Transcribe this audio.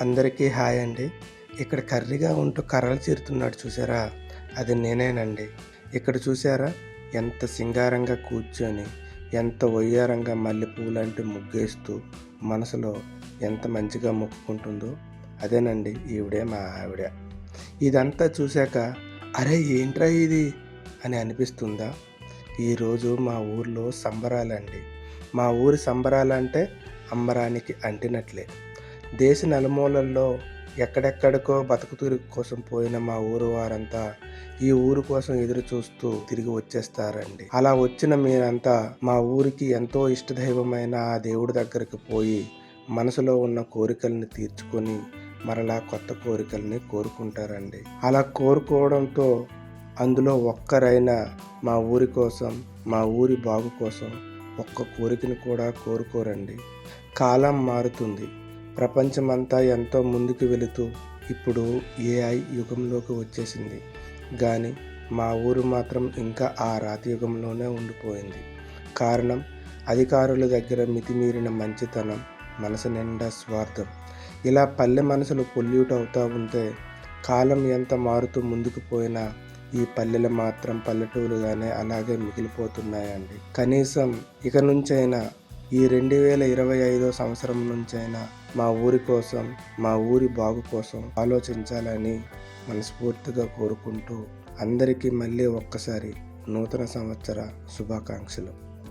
అందరికీ హాయ్ అండి. ఇక్కడ కర్రీగా ఉంటూ కర్రలు చీరుతున్నాడు చూసారా? అది నేనేనండి. ఇక్కడ చూసారా? ఎంత సింగారంగా కూర్చొని ఎంత ఒయ్యారంగా మల్లెపూలు ముగ్గేస్తూ మనసులో ఎంత మంచిగా మొక్కుకుంటుందో అదేనండి ఈవిడే మా ఆవిడ. ఇదంతా చూశాక అరే ఏంట్రా ఇది? అని అనిపిస్తుందా? ఈరోజు మా ఊర్లో సంబరాలండి. మా ఊరి సంబరాలంటే అంబరానికి అంటినట్లే. దేశ నలుమూలల్లో ఎక్కడెక్కడికో బతుకుతూరి కోసం పోయిన మా ఊరు వారంతా ఈ ఊరు కోసం ఎదురు చూస్తూ తిరిగి వచ్చేస్తారండి. అలా వచ్చిన మీరంతా మా ఊరికి ఎంతో ఇష్టదైవమైన ఆ దేవుడి దగ్గరికి పోయి మనసులో ఉన్న కోరికల్ని తీర్చుకొని మరలా కొత్త కోరికల్ని కోరుకుంటారండి. అలా కోరుకోవడంతో అందులో ఒక్కరైనా మా ఊరి కోసం మా ఊరి బాగు కోసం ఒక్క కోరికను కూడా కోరుకోరండి. కాలం మారుతుంది. ప్రపంచమంతా ఎంతో ముందుకు వెళుతూ ఇప్పుడు ఏఐ యుగంలోకి వచ్చేసింది. కానీ మా ఊరు మాత్రం ఇంకా ఆ రాతి యుగంలోనే ఉండిపోయింది. కారణం అధికారుల దగ్గర మితిమీరిన మంచితనం మనసు నిండా స్వార్థం. ఇలా పల్లె మనసులు పొల్యూట్ అవుతూ ఉంటే కాలం ఎంత మారుతూ ముందుకు పోయినా ఈ పల్లెలు మాత్రం పల్లెటూరుగానే అలాగే మిగిలిపోతున్నాయండి. కనీసం ఇక నుంచైనా ఈ రెండు వేల ఇరవై ఐదో సంవత్సరం నుంచైనా మా ఊరి కోసం మా ఊరి బాగు కోసం ఆలోచించాలని మనస్ఫూర్తిగా కోరుకుంటూ అందరికీ మళ్ళీ ఒక్కసారి నూతన సంవత్సర శుభాకాంక్షలు.